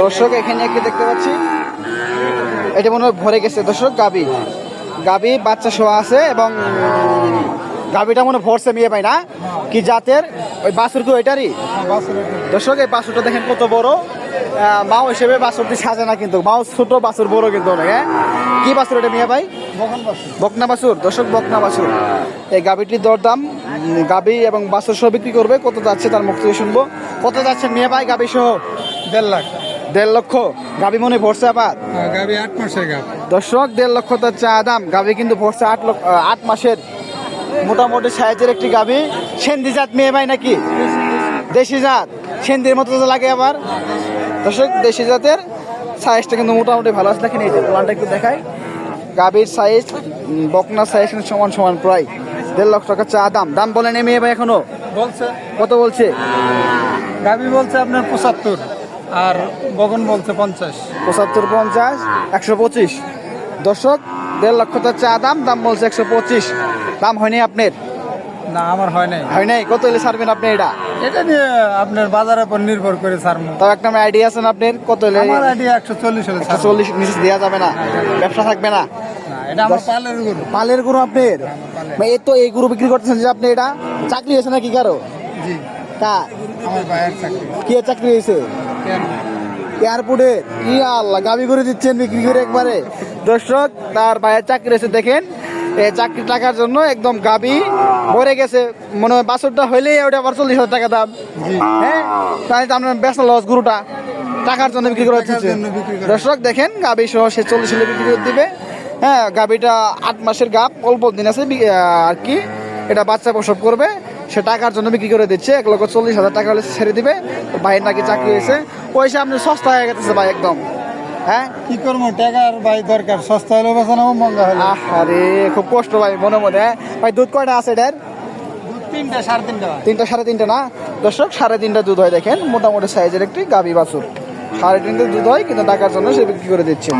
দর্শক, এখানে একটি দেখতে পাচ্ছি। এটা মনে হয় ভরে গেছে। দর্শক, গাবি। গাবি, বাচ্চা শোয়া আছে এবং গাবিটা মনে ভরছে, মেয়ে পাই না। কি জাতের? ওই বাছুর কি ওইটারই? দর্শক, এই বাছুরটা দেখেন কত বড়। মাও হিসেবে বাছুরটি সাজে না কিন্তু। মাও ছোট বাছুর, বড় কিন্তু অনেক হ্যাঁ? কি বাছুর এটা, মিয়া ভাই? বকনা বাছুর। দর্শক, বকনা বাছুর। এই গাবিটির দরদাম, গাবি এবং বাছুর সহ বিক্রি করবে। কত যাচ্ছে তার মুখ থেকে শুনব। কত যাচ্ছে মিয়া ভাই গাবি সহ দেড় লাখ। দেড় লক্ষ। গাবি মনে ভরছে আবার? গাবি আট মাসের গাব। দর্শক দেড় লক্ষ তার চা দাম। গাবি কিন্তু ভরছে আট লক্ষ আট মাসের। মোটামুটি সাইজের একটি গাবি। সেন্দি জাত মেয়ে ভাই নাকি? দেশি জাত। সেন্দির মতো তো লাগে আবার। দর্শক দেশি জাতের সাইজটা কিন্তু মোটামুটি ভালো আছে। দেখেন এই যে প্লানটা একটু দেখাই। গাবির সাইজ বকনা সাইজ কিন্তু সমান সমান প্রায় দেড় লক্ষ টাকা চা দাম। দাম বলেন মেয়ে ভাই এখনও? বলছে। কত বলছে? গাবি বলছে আপনার পঁচাত্তর। আর বগন বলছে পঞ্চাশ। পঁচাত্তর পঞ্চাশ একশো পঁচিশ। দর্শক দেড় লক্ষ টাকা চা দাম দাম বলছে একশো পঁচিশ। দাম হয়নি আপনার? না আমার হয় নাই। হয় নাই? কত হলে ছাড়বেন আপনি এটা? এটা নিয়ে আপনার বাজারের উপর নির্ভর করে সারমু তাও একটা আইডিয়া আছেন আপনার? কত হলে আমার আইডিয়া একশো চল্লিশ হলে ছাড়বো। চল্লিশ নিচে দেওয়া যাবে না। ব্যবসা থাকবে না। এটা আমার পালের গরু। পালের গরু আপনার? এই তো এই গরু বিক্রি করতেছেন যে আপনি এটা? চাকরি হয়েছে নাকি কারও? জি। তা আমার ভাইয়ের চাকরি। কে চাকরি হয়েছে? এয়ারপোর্টে ই আল্লাহ গাবি করে দিচ্ছেন বিক্রি করে একবারে? দর্শক তার ভাইয়ের চাকরি হয়েছে দেখেন। এই চাকরি টাকার জন্য একদম গাবি ভরে গেছে। মনে হয় বাছরটা হইলেই ওটা আবার চল্লিশ হাজার টাকা দাম। হ্যাঁ? তাই তো আপনার বেসা লস গরুটা টাকার জন্য বিক্রি করে হচ্ছে। দর্শক দেখেন গাবি সহ সে চল্লিশ হলে বিক্রি করে দিবে। হ্যাঁ গাবিটা আট মাসের গাব অল্প দিন আছে আর কি। এটা বাচ্চা প্রসব করবে। সে টাকার জন্য বিক্রি করে দিচ্ছে। এক লক্ষ চল্লিশ হাজার টাকা হলে ছেড়ে দিবে। ভাইয়ের নাকি চাকরি হয়েছে। পয়সা আপনি সস্তা হয়ে গেছে ভাই একদম। হ্যাঁ? কি করব? টাকার ভাই দরকার। সস্তা হলেও বেচা নেব মঙ্গা হলে আরে খুব কষ্ট ভাই মনে মনে হ্যাঁ? ভাই দুধ কয়টা আছে এটার? তিনটা সাড়ে তিনটা তিনটা সাড়ে তিনটা না? দর্শক সাড়ে তিনটা দুধ হয় দেখেন। মোটামুটি সাইজের একটি গাবি বাছুর। সাড়ে তিনটা দুধ হয় কিন্তু টাকার জন্য সে বিক্রি করে দিচ্ছে।